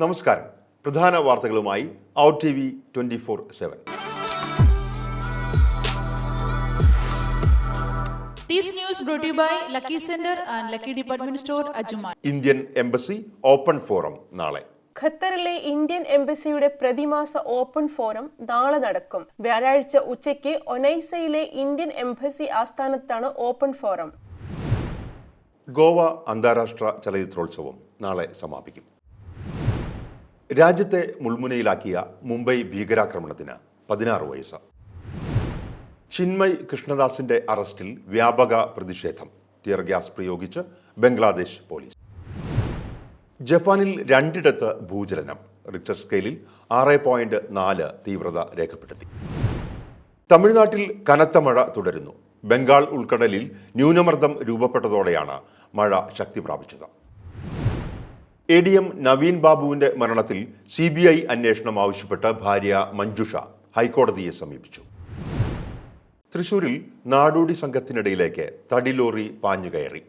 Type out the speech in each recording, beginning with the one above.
നമസ്കാരം. പ്രധാന വാർത്തകളുമായി out T V twenty four seven. Indian embassy open forum നാളെ. ഖത്തറിലെ ഇന്ത്യൻ എംബസിയുടെ പ്രതിമാസ ഓപ്പൺ ഫോറം നാളെ നടക്കും. വ്യാഴാഴ്ച ഉച്ചയ്ക്ക് ഒനൈസയിലെ ഇന്ത്യൻ എംബസി ആസ്ഥാനത്താണ് ഓപ്പൺ ഫോറം. ഗോവ അന്താരാഷ്ട്ര ചലച്ചിത്രോത്സവം നാളെ സമാപിക്കും. രാജ്യത്തെ മുൾമുനയിലാക്കിയ മുംബൈ ഭീകരാക്രമണത്തിന് പതിനാറ് വയസ്സ്. ചിന്മയ് കൃഷ്ണദാസിന്റെ അറസ്റ്റിൽ വ്യാപക പ്രതിഷേധം. ടിയർ ഗ്യാസ് പ്രയോഗിച്ച് ബംഗ്ലാദേശ് പോലീസ്. ജപ്പാനിൽ രണ്ടിടത്ത് ഭൂചലനം. റിക്ടർ സ്കെയിലിൽ ആറ് പോയിന്റ് നാല് തീവ്രത രേഖപ്പെടുത്തി. തമിഴ്നാട്ടിൽ കനത്ത മഴ തുടരുന്നു. ബംഗാൾ ഉൾക്കടലിൽ ന്യൂനമർദ്ദം രൂപപ്പെട്ടതോടെയാണ് മഴ ശക്തി പ്രാപിച്ചത് എ ഡി എം നവീൻ ബാബുവിന്റെ മരണത്തിൽ സി ബി ഐ അന്വേഷണം ആവശ്യപ്പെട്ട് ഭാര്യ മഞ്ജുഷ ഹൈക്കോടതിയെ സമീപിച്ചു. തൃശൂരിൽ നാടോടി സംഘത്തിനിടയിലേക്ക് തടിലോറി പാഞ്ഞുകയറി.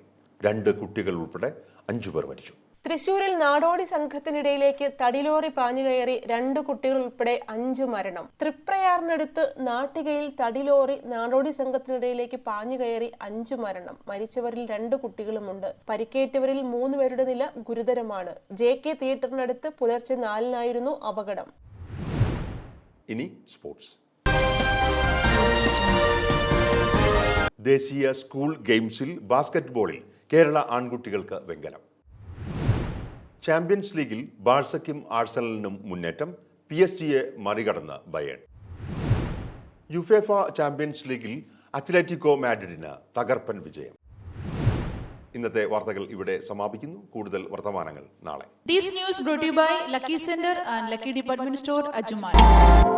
രണ്ട് കുട്ടികൾ ഉൾപ്പെടെ അഞ്ചുപേർ മരിച്ചു. തൃശൂരിൽ നാടോടി സംഘത്തിനിടയിലേക്ക് തടിലോറി പാഞ്ഞുകയറി രണ്ട് കുട്ടികൾ ഉൾപ്പെടെ അഞ്ചു മരണം. തൃപ്രയാറിനടുത്ത് നാട്ടികയിൽ തടിലോറി നാടോടി സംഘത്തിനിടയിലേക്ക് പാഞ്ഞുകയറി അഞ്ചു മരണം. മരിച്ചവരിൽ രണ്ട് കുട്ടികളുമുണ്ട്. പരിക്കേറ്റവരിൽ മൂന്ന് പേരുടെ നില ഗുരുതരമാണ്. ജെ കെ തിയേറ്ററിനടുത്ത് പുലർച്ചെ നാലിനായിരുന്നു അപകടം. ഇനി സ്പോർട്സ്. ദേശീയ സ്കൂൾ ഗെയിംസിൽ ബാസ്കറ്റ്ബോളിൽ കേരള ആൺകുട്ടികൾക്ക് വെങ്കലം. ചാമ്പ്യൻസ് ലീഗിൽ ബാഴ്സയ്ക്കും ആഴ്സണലിനും മുന്നേറ്റം പി എസ് ജിയെ മറികടന്ന് ബയേൺ. യുഫേഫ ചാമ്പ്യൻസ് ലീഗിൽ അത്ലറ്റിക്കോ മാഡ്രിഡിന് തകർപ്പൻ വിജയം. ഇന്നത്തെ വാർത്തകൾ ഇവിടെ സമാപിക്കുന്നു. കൂടുതൽ വർത്തമാനങ്ങൾ നാളെ. These news brought lucky by Lucky department Store, Ajuman.